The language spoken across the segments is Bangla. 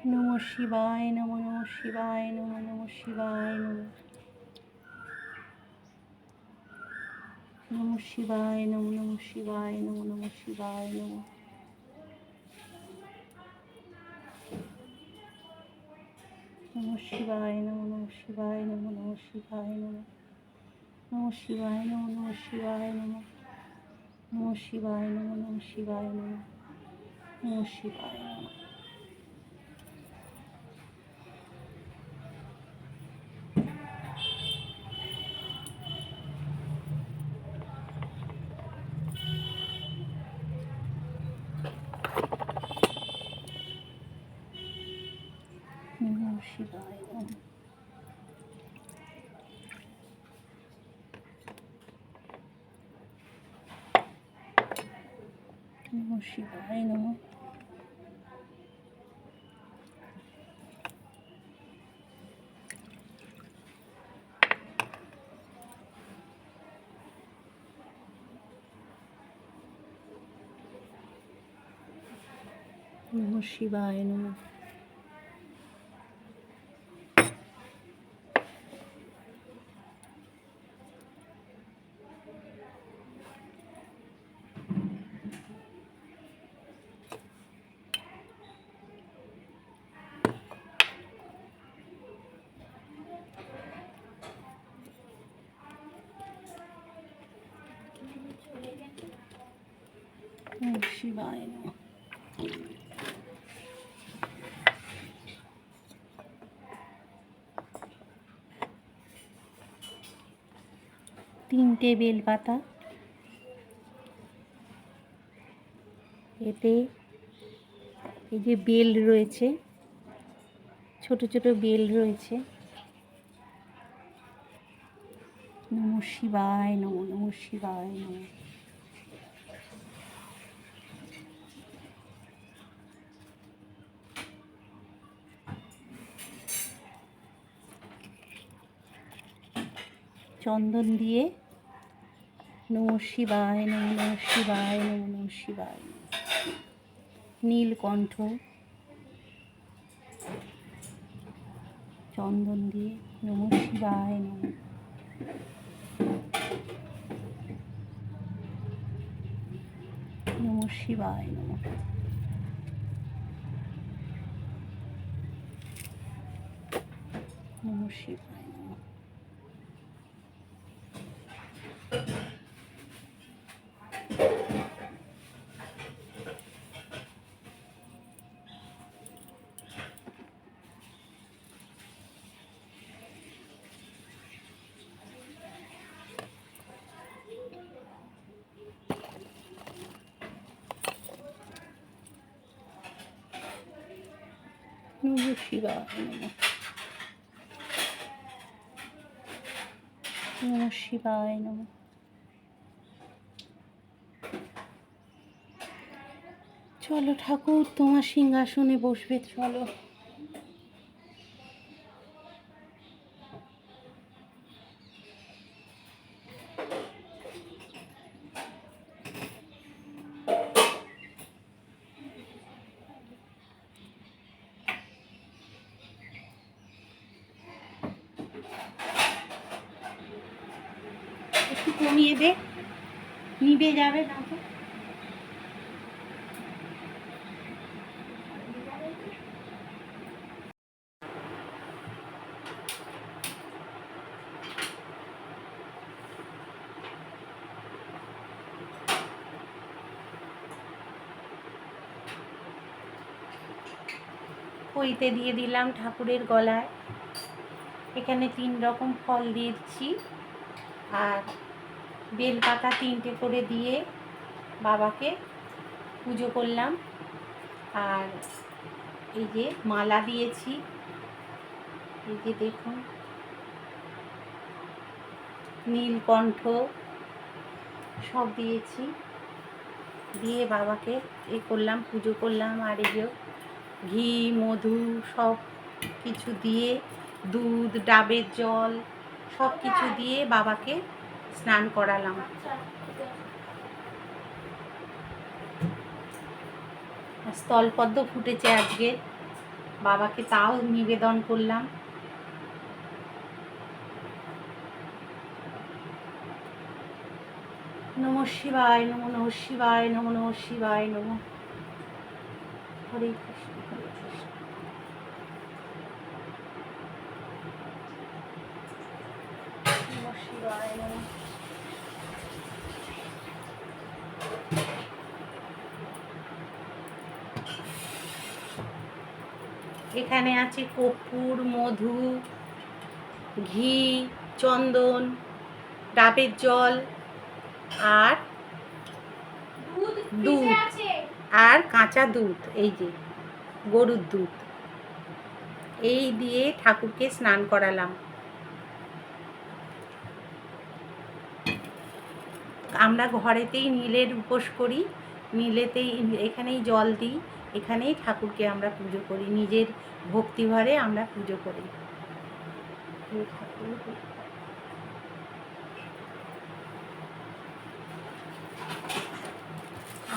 নম শিবায় নম নম শিবায় নম নম শিবায় নম নম শিবায় নম নম শিবায় নম নম শিবায় নম নম শিবায় নম নম শিবায় নম নম শিবায় নম নম শিবায় নম নম শিবায় নম নম শিবায় নম নম শিবায় নম নম শিবায় নম নম শিবায় নম নম শিবায় নম নম শিবায় শিবায় নম তিনটে বেলপাতা। এতে এই যে বেল রয়েছে, ছোট ছোট বেল রয়েছে। নম শিবায়, নম নম শিবায়, নম। চন্দন দিয়ে। নম শিবায় নম শিবায় নম শিবায়। নীলকণ্ঠ। চন্দন দিয়ে নম শিবায়, নম নম শিবায়, নম নম শিবায়। নম শিবায় নম নম শিবায় নম চলো ঠাকুর তোমার সিংহাসনে বসবে চলো একটু কমিয়ে দে। নিবে যাবে, না তো। কইতে দিয়ে দিলাম ঠাকুরের গলায়। এখানে তিন রকম ফল দিয়েছি। আর বেলপাতা তিনটে করে দিয়ে বাবাকে পুজো করলাম। আর এই যে মালা দিয়েছি। এই যে দেখুন। নীলকণ্ঠ সব দিয়েছি। দিয়ে বাবাকে এ করলাম, পুজো করলাম। আর এই যে ঘি, মধু সব কিছু দিয়ে দুধ, ডাবের জল সব কিছু দিয়ে বাবাকে স্নান করালাম। স্থলপদ্ম ফুটেছে আজকে। বাবাকে তাও নিবেদন করলাম। নম শিবায়, নম নম শিবায়, নম নম শিবায়, নম হরে কৃষ্ণ নম শিবায় নম এখানে আছে কর্পূর মধু ঘি চন্দন ডাবের জল আর দুধ আর কাঁচা দুধ এই যে গরুর দুধ। এই দিয়ে ঠাকুরকে স্নান করালাম। আমরা ঘরেতেই নীলের উপোস করি নীলেতেই এখানেই জল দিই। এখানেই ঠাকুরকে আমরা পুজো করি নিজের ভক্তিভরে আমরা পুজো করি।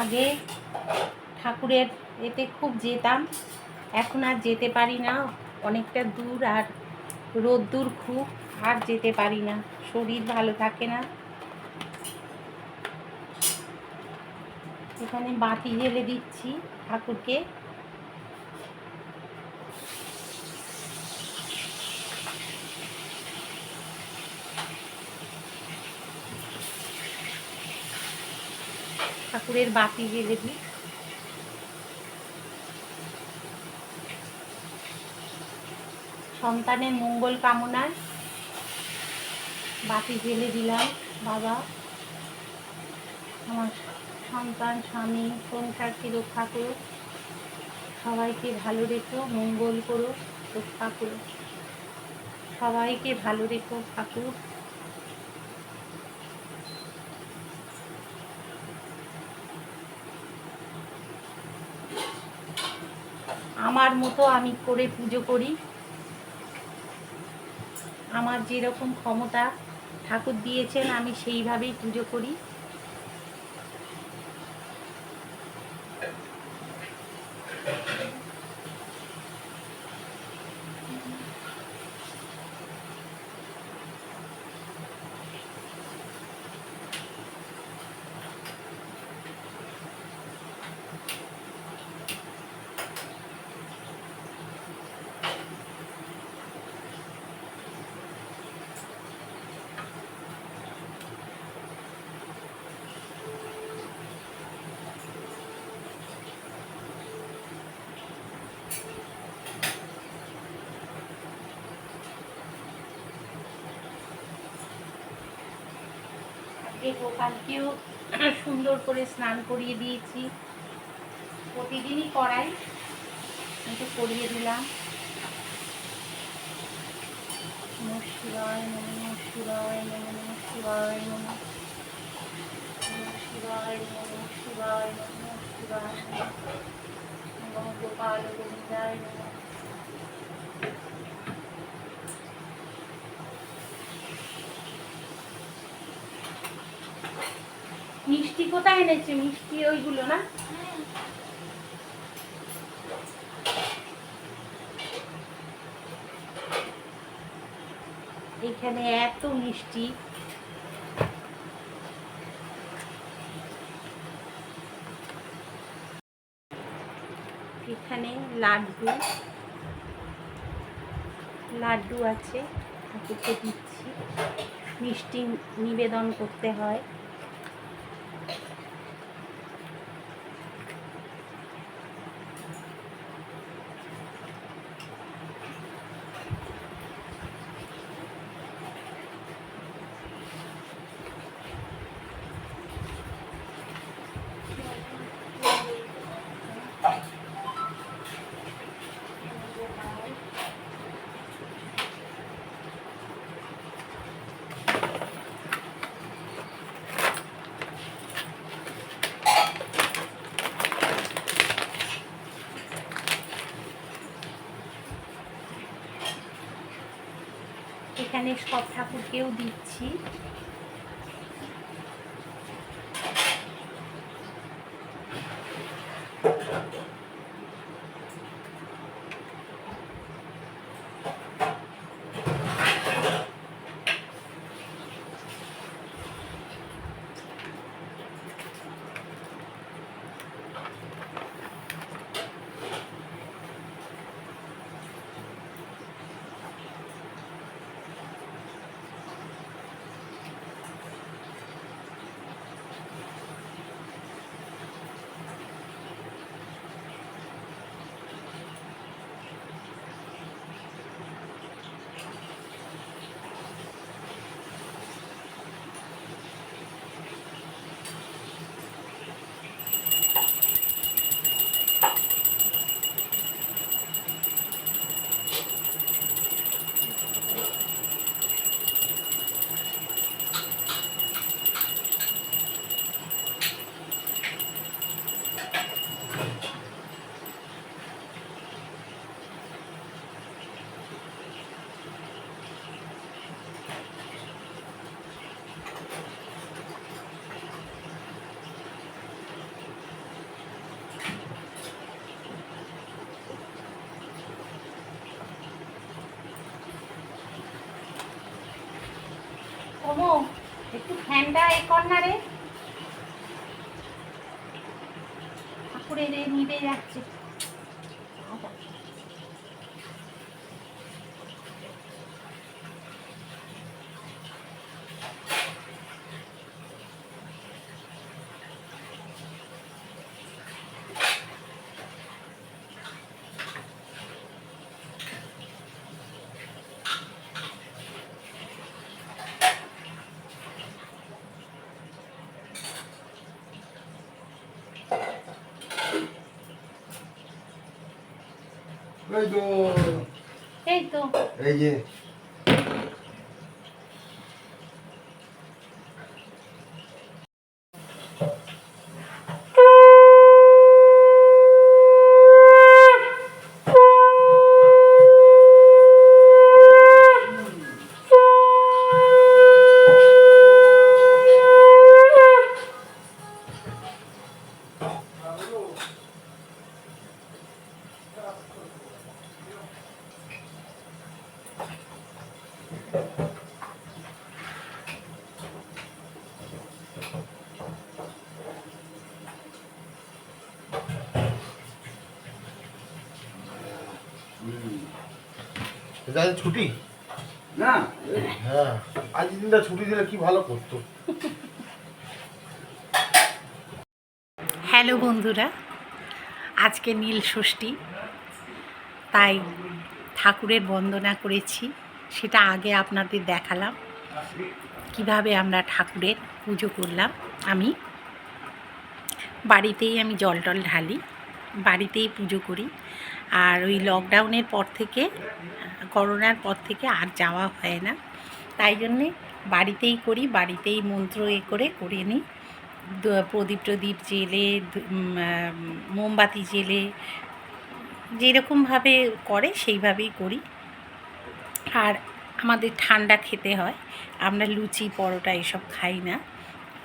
আগে ঠাকুরের এতে খুব যেতাম এখন আর যেতে পারি না অনেকটা দূর আর রোদ্দুর খুব আর যেতে পারি না শরীর ভালো থাকে না এখানে বাতি জ্বেলে দিচ্ছি ঠাকুরকে। ঠাকুরের বাতি জ্বেলে দিই। সন্তানের মঙ্গল কামনায় বাতি জ্বেলে দিলাম, বাবা। আমার সন্তান, স্বামী সংসারকে রক্ষা করো। সবাইকে ভালো রেখো, মঙ্গল করো, রক্ষা করো। সবাইকে ভালো রেখো, ঠাকুর। আমার মতো আমি করে পুজো করি। আমার যেরকম ক্ষমতা ঠাকুর দিয়েছেন, আমি সেইভাবেই পুজো করি। আজকে গোপালকেও সুন্দর করে স্নান করিয়ে দিয়েছি প্রতিদিনই করাই কিন্তু করিয়ে দিলাম শিবায় নমঃ নমঃ শিবায় নমঃ নমঃ শিবায় নমঃ শিবায় নমঃ শিবায় নমঃ শিবায় নমঃ গোপাল গোবিন্দায় মিষ্টি কোথায় এনেছে? মিষ্টি ওইগুলো না? এখানে এত মিষ্টি। এখানে লাড্ডু। লাড্ডু আছে ঠাকুরকে দিচ্ছি। মিষ্টি নিবেদন করতে হয়। এখানে সব ঠাকুরকেও দিচ্ছি মোমো একটু এই কর্নারে। ঠাকুরের নিবে যাচ্ছে এই তো। এই তো। এই যে। ছুটি? না। হ্যাঁ। আজ দিনটা ছুটি দিলে কি ভালো করতো? হ্যালো বন্ধুরা আজকে নীল ষষ্ঠী তাই ঠাকুরের বন্দনা করেছি। সেটা আগে আপনাদের দেখালাম। কীভাবে আমরা ঠাকুরের পুজো করলাম। আমি বাড়িতেই আমি জল টল ঢালি, বাড়িতেই পুজো করি। আর ওই লকডাউনের পর থেকে, করোনার পর থেকে আর যাওয়া হয় না। তাই জন্যে বাড়িতেই করি, বাড়িতেই মন্ত্র এ করে করে নিই। প্রদীপ টদীপ জেলে মোমবাতি জেলে যেরকমভাবে করে সেইভাবেই করি। আর আমাদের ঠান্ডা খেতে হয়। আমরা লুচি, পরোটা এসব খাই না।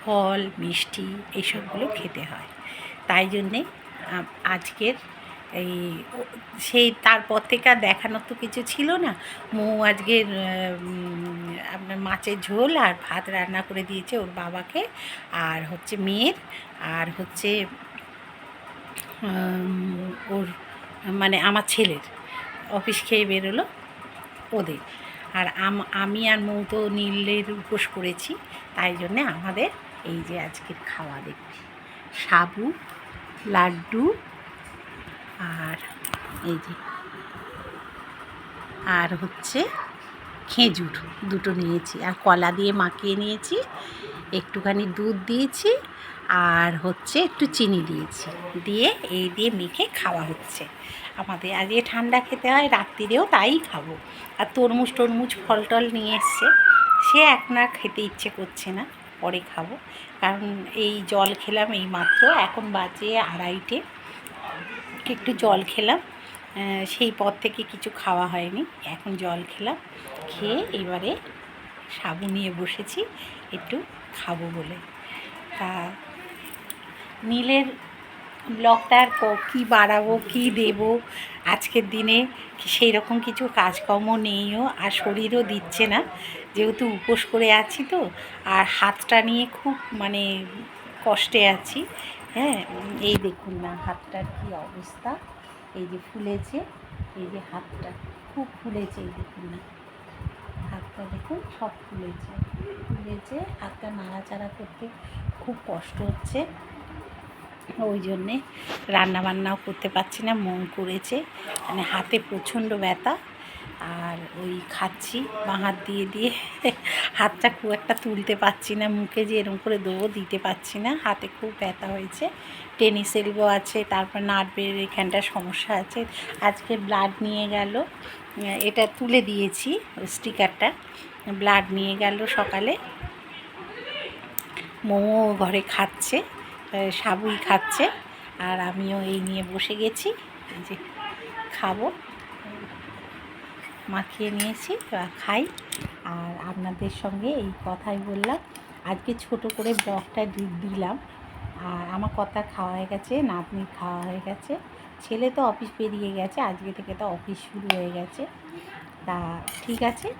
ফল, মিষ্টি এইসবগুলো খেতে হয়। তাই জন্যে আজকের এই সেই তারপর থেকে আর দেখানোর তো কিছু ছিল না। মৌ আজকের আপনার মাছের ঝোল আর ভাত রান্না করে দিয়েছে ওর বাবাকে আর হচ্ছে মেয়ের আর হচ্ছে ওর মানে আমার ছেলের। অফিস খেয়ে বেরোলো। ওদের। আর আম- আর মৌ তো নীলের উপোস করেছি, তাই জন্যে আমাদের এই যে আজকের খাওয়া দেখবে সাবু, লাড্ডু আর এই যে, আর হচ্ছে খেজুর দুটো নিয়েছি। আর কলা দিয়ে মাখিয়ে নিয়েছি, একটুখানি দুধ দিয়েছি আর হচ্ছে একটু চিনি দিয়েছি। দিয়ে এই দিয়ে মেখে খাওয়া হচ্ছে। আমাদের আজকে ঠান্ডা খেতে হয়, রাত্রিরেও তাই খাব। আর তরমুজ টরমুজ ফল টল নিয়ে এসছে। সে এক না খেতে ইচ্ছে করছে না, পরে খাব। কারণ এই জল খেলাম এই মাত্র এখন বাজে আড়াইটে। একটু জল খেলাম সেই পর থেকে কিছু খাওয়া হয়নি, এখন জল খেলাম। খেয়ে এবারে সাবু নিয়ে বসেছি, একটু খাব বলে। তা নীলের ব্লগটার কী বাড়াবো, কী দেবো? আজকের দিনে সেই রকম কিছু কাজকর্ম নেইও আর শরীরও দিচ্ছে না। যেহেতু উপোস করে আছি তো, আর হাতটা নিয়ে খুব মানে কষ্টে আছি। হ্যাঁ এই দেখুন না, হাতটার কী অবস্থা। এই যে ফুলেছে, এই যে হাতটা খুব ফুলেছে, এই দেখুন না। হাতটা দেখুন, সব ফুলেছে। ফুলেছে, হাতটা নাড়াচাড়া করতে খুব কষ্ট হচ্ছে। ওই জন্যে রান্নাবান্নাও করতে পারছি না, মন করেছে। মানে হাতে প্রচণ্ড ব্যথা। আর ওই খাচ্ছি বাঁ হাত দিয়ে দিয়ে। হাতটা খুব একটা তুলতে পারছি না, মুখে যে এরকম করে দেবো দিতে পারছি না। হাতে খুব ব্যথা হয়েছে। টেনিস এলবো আছে, তারপর নার্ভের এখানটা সমস্যা আছে। আজকে ব্লাড নিয়ে গেল। এটা তুলে দিয়েছি স্টিকারটা। ব্লাড নিয়ে গেল সকালে। মোমো ঘরে খাচ্ছে। সাবুই খাচ্ছে। আর আমিও এই নিয়ে বসে গেছি। এই যে খাব। মাখিয়ে নিয়েছি খাই। আর আপনাদের সঙ্গে এই কথাই বললাম। আজকে ছোট করে ব্লগটা দিলাম। আর আমার কথা খাওয়া হয়ে গেছে, নাতনির খাওয়া হয়ে গেছে। ছেলে তো অফিস বেরিয়ে গেছে, আজকে থেকে তো অফিস শুরু হয়ে গেছে। তা ঠিক আছে।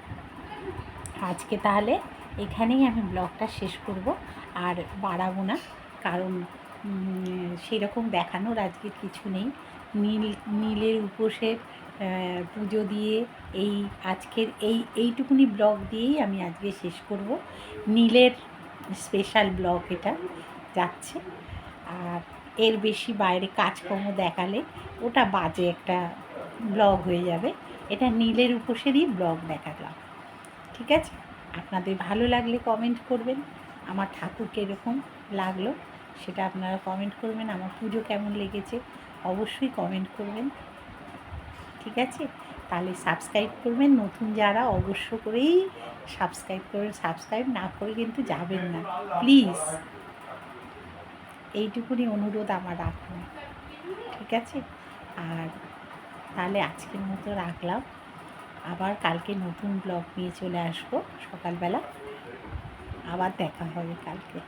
আজকে তাহলে এখানেই আমি ব্লগটা শেষ করব। আর বাড়াবো না। কারণ সেরকম দেখানোর আজকে কিছু নেই। নীল, নীলের উপোসের পুজো দিয়ে এই আজকের এই, এইটুকুনি ব্লগ দিয়েই আমি আজকে শেষ করব। নীলের স্পেশাল ব্লগ এটা যাচ্ছে। আর এর বেশি বাইরে কাজকর্ম দেখালে ওটা বাজে একটা ব্লগ হয়ে যাবে। এটা নীলের উপোসেরই ব্লগ দেখালাম। ঠিক আছে? আপনাদের ভালো লাগলে কমেন্ট করবেন। আমার ঠাকুরকে এরকম লাগল। সেটা আপনারা কমেন্ট করবেন, আমার পুজো কেমন লেগেছে অবশ্যই কমেন্ট করবেন। ঠিক আছে? তাহলে সাবস্ক্রাইব করবেন, নতুন যারা অবশ্য করেই সাবস্ক্রাইব করবেন সাবস্ক্রাইব না করে কিন্তু যাবেন না। প্লিজ এইটুকুনি অনুরোধ আমার রাখুন ঠিক আছে? আর তাহলে আজকের মতো রাখলাম। আবার কালকে নতুন ব্লগ নিয়ে চলে আসব সকালবেলা। আবার দেখা হবে কালকে।